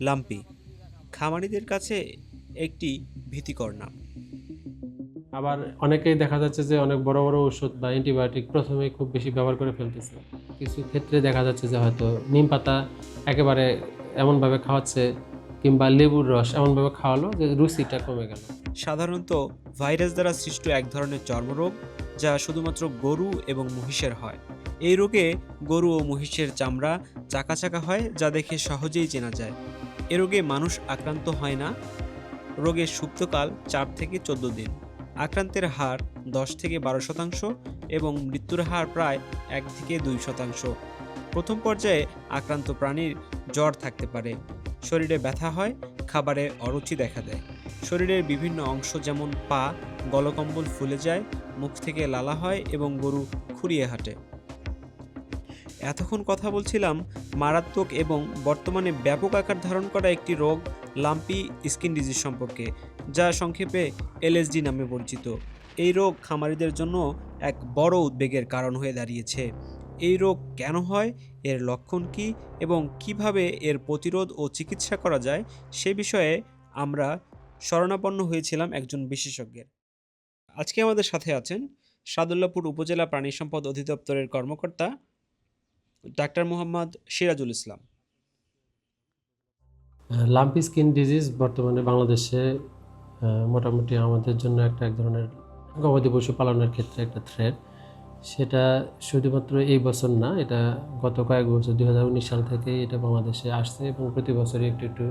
Lumpy খামারিদের কাছে একটি ভীতিকর নাম। আবার অনেকেই দেখা যাচ্ছে যে অনেক বড় বড় ওষুধ বা অ্যান্টিবায়োটিক প্রথমে খুব বেশি ব্যবহার করে ফেলতেছে। কিছু ক্ষেত্রে দেখা যাচ্ছে যে হয়তো নিম পাতা একেবারে এমনভাবে খাওয়াচ্ছে কিংবা লেবুর রস এমনভাবে খাওয়ালো যে রুচিটা কমে গেল। সাধারণত ভাইরাস দ্বারা সৃষ্ট এক ধরনের চর্মরোগ যা শুধুমাত্র গরু এবং মহিষের হয়। এই রোগে গরু ও মহিষের চামড়া চাকা চাকা হয় যা দেখে সহজেই চেনা যায়। এ রোগে মানুষ আক্রান্ত হয় না। রোগের সুপ্তকাল চার থেকে চোদ্দ দিন। আক্রান্তের হার দশ থেকে বারো শতাংশ এবং মৃত্যুর হার প্রায় এক থেকে দুই শতাংশ। প্রথম পর্যায়ে আক্রান্ত প্রাণীর জ্বর থাকতে পারে। শরীরে ব্যথা হয়, খাবারে অরুচি দেখা দেয়। শরীরের বিভিন্ন অংশ যেমন পা, গলকম্বল ফুলে যায়, মুখ থেকে লালা হয় এবং গরু খুঁড়িয়ে হাঁটে। এতক্ষণ কথা বলছিলাম মারাত্মক এবং বর্তমানে ব্যাপক আকার ধারণ করা একটি রোগ, লাম্পি স্কিন ডিজিজ সম্পর্কে, যা সংক্ষেপে এলএসডি নামে পরিচিত। এই রোগ খামারিদের জন্য এক বড় উদ্বেগের কারণ হয়ে দাঁড়িয়েছে। এই রোগ কেন হয়, এর লক্ষণ কী, এবং কীভাবে এর প্রতিরোধ ও চিকিৎসা করা যায়, সে বিষয়ে আমরা শরণাপন্ন হয়েছিলাম একজন বিশেষজ্ঞের। আজকে আমাদের সাথে আছেন সাদুল্লাপুর উপজেলা প্রাণী সম্পদ অধিদপ্তরের কর্মকর্তা doctor Mohammad Sirajul Islam. Lumpy skin disease বর্তমানে বাংলাদেশে মোটামুটি আমাদের জন্য একটা এক ধরনের গবাদি পশু পালনের ক্ষেত্রে একটা থ্রেড সেটা শুধুমাত্র এই বছর না, এটা গত কয়েক বছর দু হাজার উনিশ সাল থেকে এটা বাংলাদেশে আসছে এবং প্রতি বছরই একটু একটু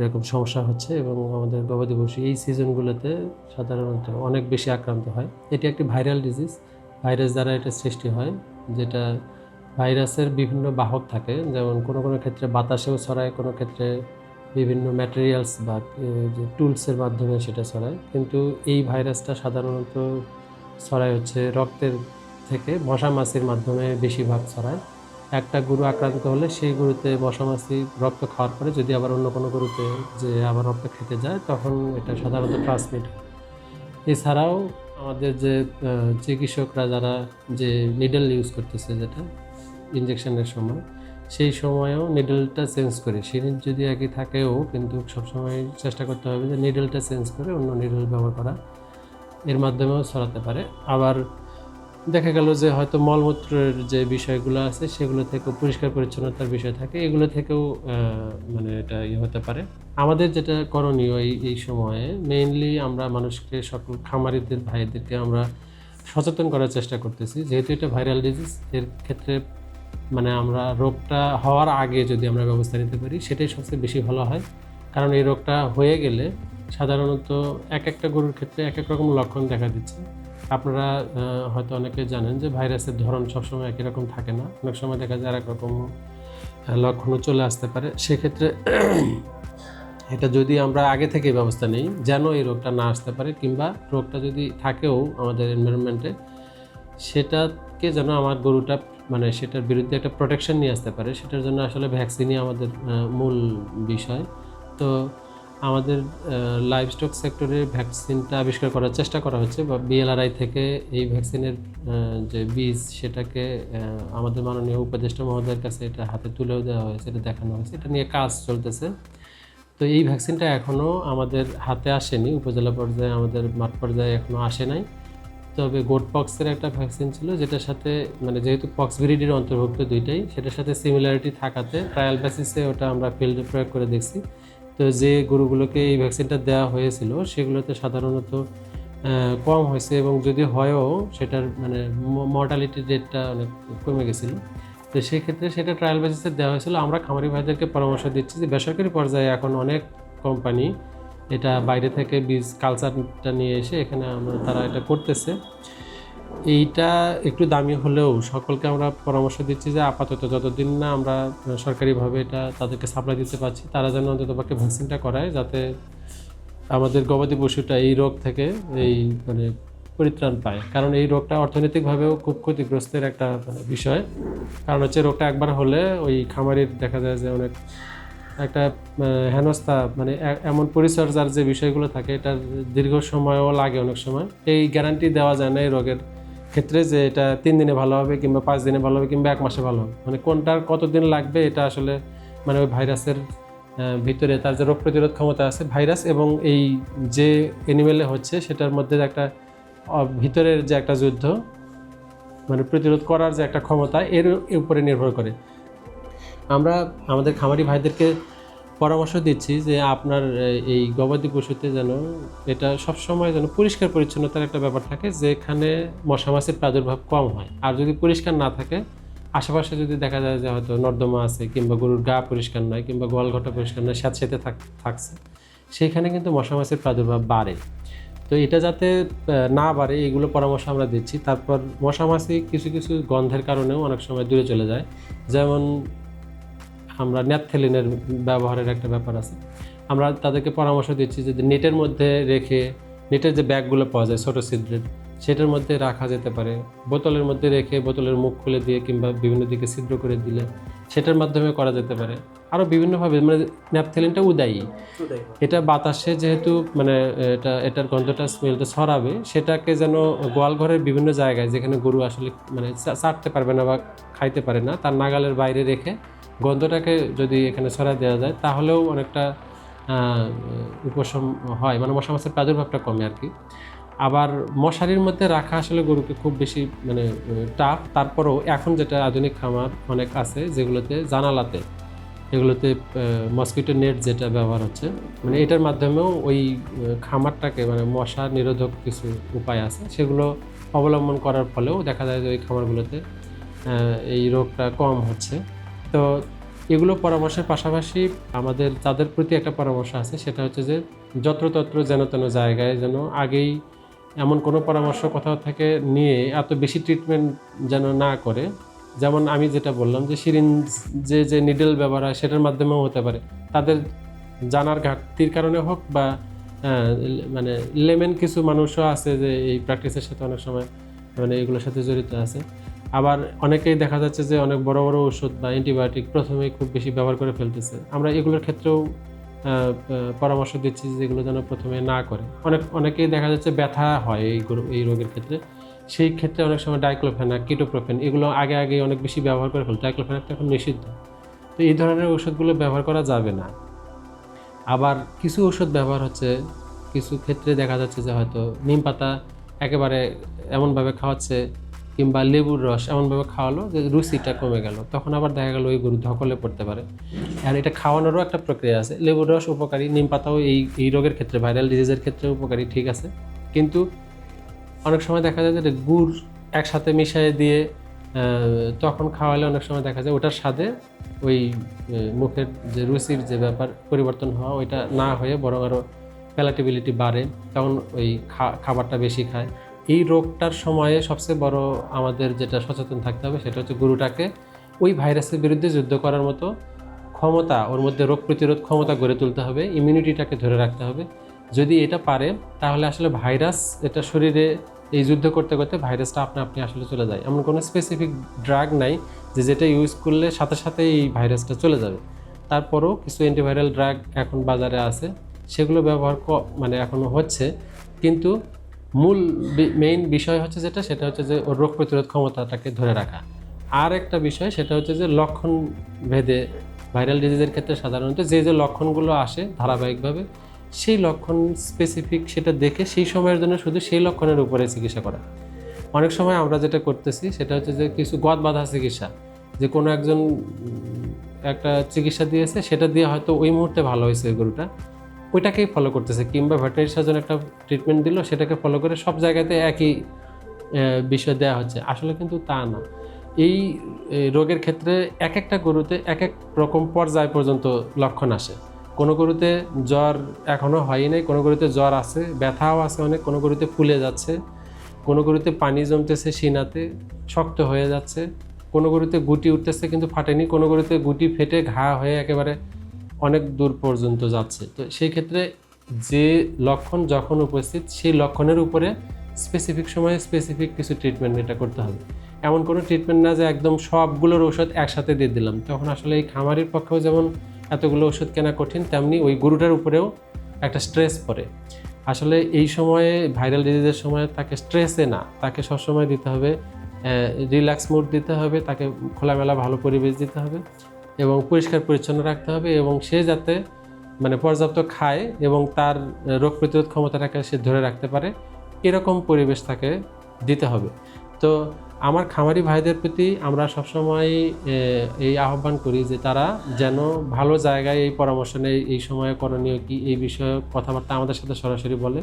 এরকম সমস্যা হচ্ছে এবং আমাদের গবাদি পশু এই সিজনগুলোতে সাধারণত অনেক বেশি আক্রান্ত হয়। এটি একটি ভাইরাল ডিজিজ, ভাইরাস দ্বারা এটা সৃষ্টি হয়, যেটা ভাইরাসের বিভিন্ন বাহক থাকে। যেমন কোনো কোনো ক্ষেত্রে বাতাসেও ছড়ায়, কোনো ক্ষেত্রে বিভিন্ন ম্যাটেরিয়ালস বা যে টুলসের মাধ্যমে সেটা ছড়ায়। কিন্তু এই ভাইরাসটা সাধারণত ছড়ায় হচ্ছে রক্তের থেকে, মশা মাছির মাধ্যমে বেশিরভাগ ছড়ায়। একটা গরু আক্রান্ত হলে সেই গরুতে মশা মাছি রক্ত খাওয়ার পরে যদি আবার অন্য কোনো গরুতে যে আবার রক্ত খেতে যায়, তখন এটা সাধারণত ট্রান্সমিট এছাড়াও আমাদের যে চিকিৎসকরা যারা যে নিডল ইউজ করতেছে যেটা ইঞ্জেকশনের সময়, সেই সময়েও নিডলটা চেঞ্জ করে। সিরিঞ্জ যদি একই থাকেও, কিন্তু সবসময় চেষ্টা করতে হবে যে নিডলটা চেঞ্জ করে অন্য নিডল ব্যবহার করা। এর মাধ্যমেও ছড়াতে পারে। আবার দেখা গেল যে হয়তো মলমূত্রের যে বিষয়গুলো আছে, সেগুলো থেকেও পরিষ্কার পরিচ্ছন্নতার বিষয় থাকে। এগুলো থেকেও মানে এটা ইয়ে হতে পারে। আমাদের যেটা করণীয় এই এই সময়ে মেইনলি আমরা মানুষকে সকল খামারিদের, ভাইদেরকে আমরা সচেতন করার চেষ্টা করতেছি। যেহেতু এটা ভাইরাল ডিজিজ এর ক্ষেত্রে মানে আমরা রোগটা হওয়ার আগে যদি আমরা ব্যবস্থা নিতে পারি, সেটাই সবচেয়ে বেশি ভালো হয়। কারণ এই রোগটা হয়ে গেলে সাধারণত এক একটা গরুর ক্ষেত্রে এক এক রকম লক্ষণ দেখা দিচ্ছে। আপনারা হয়তো অনেকে জানেন যে ভাইরাসের ধরন সবসময় একই রকম থাকে না। অনেক সময় দেখা যায় এক রকম লক্ষণও চলে আসতে পারে। সেক্ষেত্রে এটা যদি আমরা আগে থেকে ব্যবস্থা নিই, যেন এই রোগটা না আসতে পারে, কিংবা রোগটা যদি থাকেও আমাদের এনভায়রনমেন্টে সেটাকে যেন আমার গরুটা মানে সেটার বিরুদ্ধে একটা প্রোটেকশন নিয়ে আসতে পারে। সেটার জন্য আসলে ভ্যাকসিনই আমাদের মূল বিষয়। তো আমাদের লাইভ স্টক সেক্টরে ভ্যাকসিনটা আবিষ্কার করার চেষ্টা করা হচ্ছে। বা বিএলআরআই থেকে এই ভ্যাকসিনের যে বীজ, সেটাকে আমাদের মাননীয় উপদেষ্টা মহোদয়ের কাছে এটা হাতে তুলেও দেওয়া হয়েছে, এটা দেখানো হয়েছে। এটা নিয়ে কাজ চলতেছে। তো এই ভ্যাকসিনটা এখনও আমাদের হাতে আসেনি। উপজেলা পর্যায়ে আমাদের মাঠ পর্যায়ে এখনও আসে নাই। তবে গোট পক্সের একটা ভ্যাকসিন ছিল, যেটার সাথে মানে যেহেতু পক্স ব্রিডের অন্তর্ভুক্ত দুইটাই, সেটার সাথে সিমিলারিটি থাকাতে ট্রায়াল বেসিসে ওটা আমরা ফিল্ডে প্রয়োগ করে দেখছি। তো যে গরুগুলোকে এই ভ্যাকসিনটা দেওয়া হয়েছিল, সেগুলোতে সাধারণত কম হয়েছে এবং যদি হয়ও, সেটার মানে মর্টালিটি রেটটা অনেক কমে গেছিল। তো সেক্ষেত্রে সেটা ট্রায়াল বেসিসে দেওয়া হয়েছিল। আমরা খামারি ভাইদেরকে পরামর্শ দিচ্ছি যে বেসরকারি পর্যায়ে এখন অনেক কোম্পানি এটা বাইরে থেকে বীজ কালচারটা নিয়ে এসে এখানে আমরা, তারা এটা করতেছে। এইটা একটু দামি হলেও সকলকে আমরা পরামর্শ দিচ্ছি যে আপাতত যতদিন না আমরা সরকারিভাবে এটা তাদেরকে সাপ্লাই দিতে পারছি, তারা যেন অন্তত পক্ষে ভ্যাকসিনটা করায় যাতে আমাদের গবাদি পশুটা এই রোগ থেকে এই মানে পরিত্রাণ পায়। কারণ এই রোগটা অর্থনৈতিকভাবেও খুব ক্ষতিগ্রস্তের একটা বিষয়। কারণ হচ্ছে রোগটা একবার হলে ওই খামারির দেখা যায় যে অনেক একটা হেনস্থা মানে এমন পরিচর্যার যে বিষয়গুলো থাকে, এটার দীর্ঘ সময়ও লাগে অনেক সময়। এই গ্যারান্টি দেওয়া যায় না এই রোগের ক্ষেত্রে যে এটা তিন দিনে ভালো হবে কিংবা পাঁচ দিনে ভালো হবে কিংবা এক মাসে ভালো হবে। মানে কোনটার কতদিন লাগবে এটা আসলে মানে ওই ভাইরাসের ভিতরে তার যে রোগ প্রতিরোধ ক্ষমতা আছে, ভাইরাস এবং এই যে অ্যানিমেলে হচ্ছে সেটার মধ্যে একটা ভিতরের যে একটা যুদ্ধ মানে প্রতিরোধ করার যে একটা ক্ষমতা এর উপরে নির্ভর করে। আমরা আমাদের খামারি ভাইদেরকে পরামর্শ দিচ্ছি যে আপনার এই গবাদি পশুতে যেন এটা সবসময় যেন পরিষ্কার পরিচ্ছন্নতার একটা ব্যাপার থাকে, যেখানে মশা মাছির প্রাদুর্ভাব কম হয়। আর যদি পরিষ্কার না থাকে, আশেপাশে যদি দেখা যায় যে হয়তো নর্দমা আছে কিংবা গরুর গা পরিষ্কার নয় কিংবা গোয়ালঘটা পরিষ্কার নয়, স্যাঁতসেঁতে থাক, থাকছে সেইখানে কিন্তু মশা মাছির প্রাদুর্ভাব বাড়ে। তো এটা যাতে না বাড়ে, এগুলো পরামর্শ আমরা দিচ্ছি। তারপর মশা মাছি কিছু কিছু গন্ধের কারণেও অনেক সময় দূরে চলে যায়। যেমন আমরা ন্যাথেলিনের ব্যবহারের একটা ব্যাপার আছে। আমরা তাদেরকে পরামর্শ দিচ্ছি যে নেটের মধ্যে রেখে, নেটের যে ব্যাগগুলো পাওয়া যায় ছোটো ছিদ্রের সেটার মধ্যে রাখা যেতে পারে। বোতলের মধ্যে রেখে বোতলের মুখ খুলে দিয়ে কিংবা বিভিন্ন দিকে ছিদ্র করে দিলে সেটার মাধ্যমে করা যেতে পারে। আরও বিভিন্নভাবে মানে ন্যাপথেলিনটা উদায়ী। এটা বাতাসে যেহেতু মানে এটা এটার গন্ধটা স্মেলটা ছড়াবে সেটাকে যেন গোয়ালঘরের বিভিন্ন জায়গায় যেখানে গরু আসলে মানে চাটতে পারবে না বা খাইতে পারে না তার নাগালের বাইরে রেখে গন্ধটাকে যদি এখানে ছড়ায় দেওয়া যায় তাহলেও অনেকটা উপশম হয়। মানে মশা মাছের প্রাদুর্ভাবটা কমে আর কি। আবার মশারির মধ্যে রাখা আসলে গরুকে খুব বেশি মানে টাফ তারপরেও এখন যেটা আধুনিক খামার অনেক আছে, যেগুলোতে জানালাতে এগুলোতে মসকিটো নেট যেটা ব্যবহার হচ্ছে মানে এটার মাধ্যমেও ওই খামারটাকে মানে মশা নিরোধক কিছু উপায় আছে, সেগুলো অবলম্বন করার ফলেও দেখা যায় যে ওই খামারগুলোতে এই রোগটা কম হচ্ছে। তো এগুলো পরামর্শের পাশাপাশি আমাদের, তাদের প্রতি একটা পরামর্শ আছে, সেটা হচ্ছে যে যত্রতত্র যেন তেন জায়গায় যেন আগেই এমন কোনো পরামর্শ কোথাও থেকে নিয়ে এত বেশি ট্রিটমেন্ট যেন না করে। যেমন আমি যেটা বললাম যে সিরিঞ্জ যে যে নিডেল ব্যবহার হয় সেটার মাধ্যমেও হতে পারে। তাদের জানার ঘাটতির কারণে হোক বা মানে লেমেন কিছু মানুষও আছে যে এই প্র্যাকটিসের সাথে অনেক সময় মানে এগুলোর সাথে জড়িত আছে। আবার অনেকেই দেখা যাচ্ছে যে অনেক বড় বড় ওষুধ বা অ্যান্টিবায়োটিক প্রথমেই খুব বেশি ব্যবহার করে ফেলতেছে। আমরা এগুলোর ক্ষেত্রেও পরামর্শ দিচ্ছি যেগুলো যেন প্রথমে না করে। অনেক, অনেকেই দেখা যাচ্ছে ব্যথা হয় এই এই রোগের ক্ষেত্রে। সেই ক্ষেত্রে অনেক সময় ডাইক্লোফেনাক কিটোপ্রোফেন এগুলো আগে আগে অনেক বেশি ব্যবহার করে ফেলতো। ডাইক্লোফেনাকটা এখন নিষিদ্ধ। তো এই ধরনের ওষুধগুলো ব্যবহার করা যাবে না। আবার কিছু ওষুধ ব্যবহার হচ্ছে, কিছু ক্ষেত্রে দেখা যাচ্ছে যে হয়তো নিম পাতা একেবারে এমনভাবে খাওয়াচ্ছে কিংবা লেবুর রস এমনভাবে খাওয়ালো যে রুচিটা কমে গেল। তখন আবার দেখা গেল ওই গরু ধকলে পড়তে পারে। আর এটা খাওয়ানোরও একটা প্রক্রিয়া আছে। লেবুর রস উপকারী, নিম পাতাও এই এই রোগের ক্ষেত্রে ভাইরাল ডিজিজের ক্ষেত্রে উপকারী, ঠিক আছে। কিন্তু অনেক সময় দেখা যায় যে গুড় একসাথে মিশিয়ে দিয়ে তখন খাওয়ালে অনেক সময় দেখা যায় ওটার স্বাদে ওই মুখের যে রুচির যে ব্যাপার পরিবর্তন হওয়া, ওইটা না হয়ে বরং আরও প্যালাটেবিলিটি বাড়ে। তখন ওই খাবারটা বেশি খায়। এই রোগটার সময়ে সবচেয়ে বড় আমাদের যেটা সচেতন থাকতে হবে সেটা হচ্ছে গরুটাকে ওই ভাইরাসের বিরুদ্ধে যুদ্ধ করার মতো ক্ষমতা, ওর মধ্যে রোগ প্রতিরোধ ক্ষমতা গড়ে তুলতে হবে ইমিউনিটিটাকে ধরে রাখতে হবে। যদি এটা পারে, তাহলে আসলে ভাইরাস, এটা শরীরে এই যুদ্ধ করতে করতে ভাইরাসটা আপনা আপনি আসলে চলে যায়। এমন কোনো স্পেসিফিক ড্রাগ নাই যে যেটা ইউজ করলে সাথে সাথে এই ভাইরাসটা চলে যাবে। তারপরেও কিছু অ্যান্টিভাইরাল ড্রাগ এখন বাজারে আছে, সেগুলো ব্যবহার মানে এখনও হচ্ছে। কিন্তু মূল মেইন বিষয় হচ্ছে যেটা, সেটা হচ্ছে যে ওর রোগ প্রতিরোধ ক্ষমতাটাকে ধরে রাখা। আর একটা বিষয়, সেটা হচ্ছে যে লক্ষণ ভেদে ভাইরাল ডিজিজের ক্ষেত্রে সাধারণত যে যে লক্ষণগুলো আসে ধারাবাহিকভাবে, সেই লক্ষণ স্পেসিফিক সেটা দেখে সেই সময়ের জন্য শুধু সেই লক্ষণের উপরে চিকিৎসা করা। অনেক সময় আমরা যেটা করতেছি, সেটা হচ্ছে যে কিছু গদ বাধা চিকিৎসা। যে কোনো একজন একটা চিকিৎসা দিয়েছে, সেটা দিয়ে হয়তো ওই মুহূর্তে ভালো হয়েছে গরুটা। ওইটাকেই ফলো করতেছে, কিংবা ভেটেরিনারি সার্জন একটা ট্রিটমেন্ট দিল, সেটাকে ফলো করে সব জায়গাতে একই বিষয় দেওয়া হচ্ছে। আসলে কিন্তু তা না। এই রোগের ক্ষেত্রে এক একটা গরুতে এক এক রকম পর্যায় পর্যন্ত লক্ষণ আসে। কোনো গরুতে জ্বর এখনও হয়ই নাই, কোনো গরুতে জ্বর আছে, ব্যথাও আছে অনেক, কোনো গরুতে ফুলে যাচ্ছে, কোনো গরুতে পানি জমতেছে সিনাতে, শক্ত হয়ে যাচ্ছে, কোনো গরুতে গুটি উঠতেছে কিন্তু ফাটেনি, কোনো গরুতে গুটি ফেটে ঘা হয়ে একেবারে অনেক দূর পর্যন্ত যাচ্ছে। তো সেই ক্ষেত্রে যে লক্ষণ যখন উপস্থিত, সেই লক্ষণের উপরে স্পেসিফিক সময়ে স্পেসিফিক কিছু ট্রিটমেন্ট এটা করতে হবে। এমন কোনো ট্রিটমেন্ট না যে একদম সবগুলোর ওষুধ একসাথে দিয়ে দিলাম। তখন আসলে এই খামারির পক্ষেও যেমন এতগুলো ওষুধ কেনা কঠিন, তেমনি ওই গরুটার উপরেও একটা স্ট্রেস পড়ে। আসলে এই সময়ে ভাইরাল ডিজিজের সময় তাকে স্ট্রেসে না, তাকে সবসময় দিতে হবে রিল্যাক্স মুড দিতে হবে, তাকে খোলামেলা ভালো পরিবেশ দিতে হবে। এবং পরিষ্কার পরিচ্ছন্ন রাখতে হবে এবং সে যাতে মানে পর্যাপ্ত খায় এবং তার রোগ প্রতিরোধ ক্ষমতাটাকে সে ধরে রাখতে পারে, এরকম পরিবেশ তাকে দিতে হবে। তো আমার খামারি ভাইদের প্রতি আমরা সবসময় এই আহ্বান করি যে তারা যেন ভালো জায়গায় এই পরামর্শ নেয়, এই সময়ে করণীয় কি, এই বিষয়ে কথাবার্তা আমাদের সাথে সরাসরি বলে।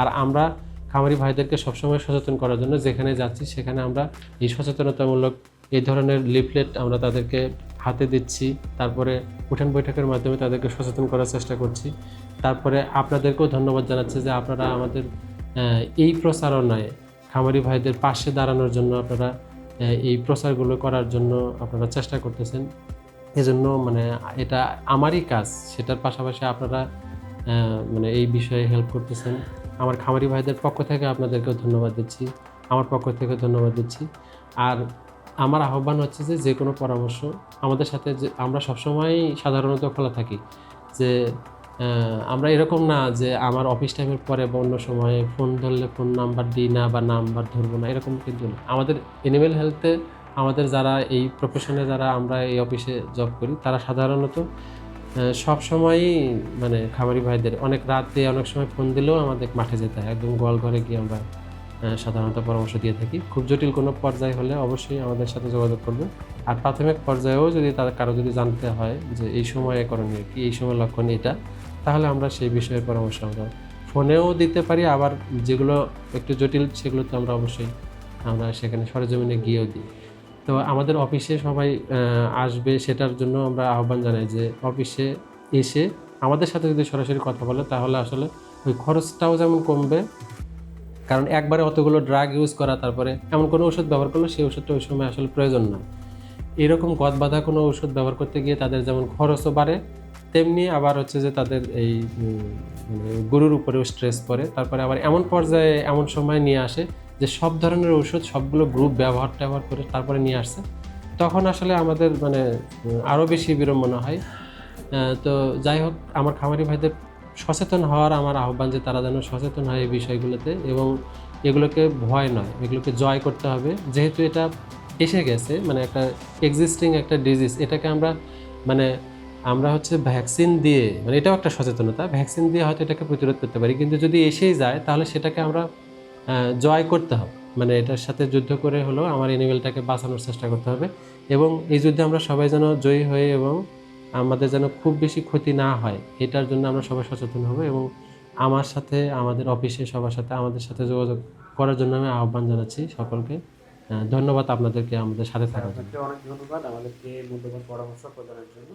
আর আমরা খামারি ভাইদেরকে সবসময় সচেতন করার জন্য যেখানে যাচ্ছি সেখানে আমরা এই সচেতনতামূলক এই ধরনের লিফলেট আমরা তাদেরকে হাতে দিচ্ছি, তারপরে উঠান বৈঠকের মাধ্যমে তাদেরকে সচেতন করার চেষ্টা করছি। তারপরে আপনাদেরকেও ধন্যবাদ জানাচ্ছি যে আপনারা আমাদের এই প্রচারণায় খামারি ভাইদের পাশে দাঁড়ানোর জন্য আপনারা এই প্রচারগুলো করার জন্য আপনারা চেষ্টা করতেছেন। এজন্য মানে এটা আমারই কাজ, সেটার পাশাপাশি আপনারা মানে এই বিষয়ে হেল্প করতেছেন। আমার খামারি ভাইদের পক্ষ থেকে আপনাদেরকেও ধন্যবাদ দিচ্ছি, আমার পক্ষ থেকে ধন্যবাদ দিচ্ছি। আর আমার আহ্বান হচ্ছে যে যে কোনো পরামর্শ আমাদের সাথে যে আমরা সবসময় সাধারণত খোলা থাকি যে আমরা এরকম না যে আমার অফিস টাইমের পরে বা অন্য সময়ে ফোন ধরলে ফোন নাম্বার দিই না বা নাম্বার ধরবো না, এরকম কিন্তু না। আমাদের এনিম্যাল হেলথে আমাদের যারা এই প্রফেশনে যারা আমরা এই অফিসে জব করি, তারা সাধারণত সব সময়ই মানে খামারি ভাইদের অনেক রাতে অনেক সময় ফোন দিলেও আমাদের মাঠে যেতে হয়, একদম গোয়াল ঘরে গিয়ে আমরা সাধারণত পরামর্শ দিয়ে থাকি। খুব জটিল কোনো পর্যায়ে হলে অবশ্যই আমাদের সাথে যোগাযোগ করবে আর প্রাথমিক পর্যায়েও যদি তাদের কারও যদি জানতে হয় যে এই সময়ে করণীয় কি, এই সময় লক্ষণ এটা তাহলে আমরা সেই বিষয়ে পরামর্শ আমরা ফোনেও দিতে পারি। আবার যেগুলো একটু জটিল সেগুলো তো আমরা অবশ্যই আমরা সেখানে সরেজমিনে গিয়েও দিই। তো আমাদের অফিসে সবাই আসবে, সেটার জন্য আমরা আহ্বান জানাই যে অফিসে এসে আমাদের সাথে যদি সরাসরি কথা বলে, তাহলে আসলে ওই খরচটাও যেমন কমবে কারণ একবারে অতগুলো ড্রাগ ইউজ করা, তারপরে এমন কোনো ওষুধ ব্যবহার করলে সেই ওষুধটা ওই সময় আসলে প্রয়োজন না। এরকম গদ বাঁধা কোনো ওষুধ ব্যবহার করতে গিয়ে তাদের যেমন খরচও বাড়ে, তেমনি আবার হচ্ছে যে তাদের এই মানে গরুর উপরেও স্ট্রেস পড়ে। তারপরে আবার এমন পর্যায়ে এমন সময় নিয়ে আসে যে সব ধরনের ওষুধ, সবগুলো গ্রুপ ব্যবহার ট্যাবহার করে তারপরে নিয়ে আসছে তখন আসলে আমাদের মানে আরও বেশি বিড়ম্বনা হয়। তো যাই হোক, আমার খামারি ভাইদের সচেতন হওয়ার আমার আহ্বান যে তারা যেন সচেতন হয় এই বিষয়গুলোতে এবং এগুলোকে ভয় নয়, এগুলোকে জয় করতে হবে। যেহেতু এটা এসে গেছে মানে একটা এক্সিস্টিং একটা ডিজিজ এটাকে আমরা মানে আমরা হচ্ছে ভ্যাকসিন দিয়ে মানে এটাও একটা সচেতনতা ভ্যাকসিন দিয়ে হয়তো এটাকে প্রতিরোধ করতে পারি। কিন্তু যদি এসেই যায়, তাহলে সেটাকে আমরা জয় করতে হবে। মানে এটার সাথে যুদ্ধ করে হলেও আমার এনিমেলটাকে বাঁচানোর চেষ্টা করতে হবে। এবং এই যুদ্ধে আমরা সবাই যেন জয়ী হয়ে এবং আমাদের যেন খুব বেশি ক্ষতি না হয়, এটার জন্য আমরা সবাই সচেতন হব এবং আমার সাথে, আমাদের অফিসে সবার সাথে, আমাদের সাথে যোগাযোগ করার জন্য আমি আহ্বান জানাচ্ছি সকলকে। ধন্যবাদ আপনাদেরকে আমাদের সাথে থাকার জন্য। অনেক ধন্যবাদ আমাদেরকে মূল্যবান পরামর্শ প্রদানের জন্য।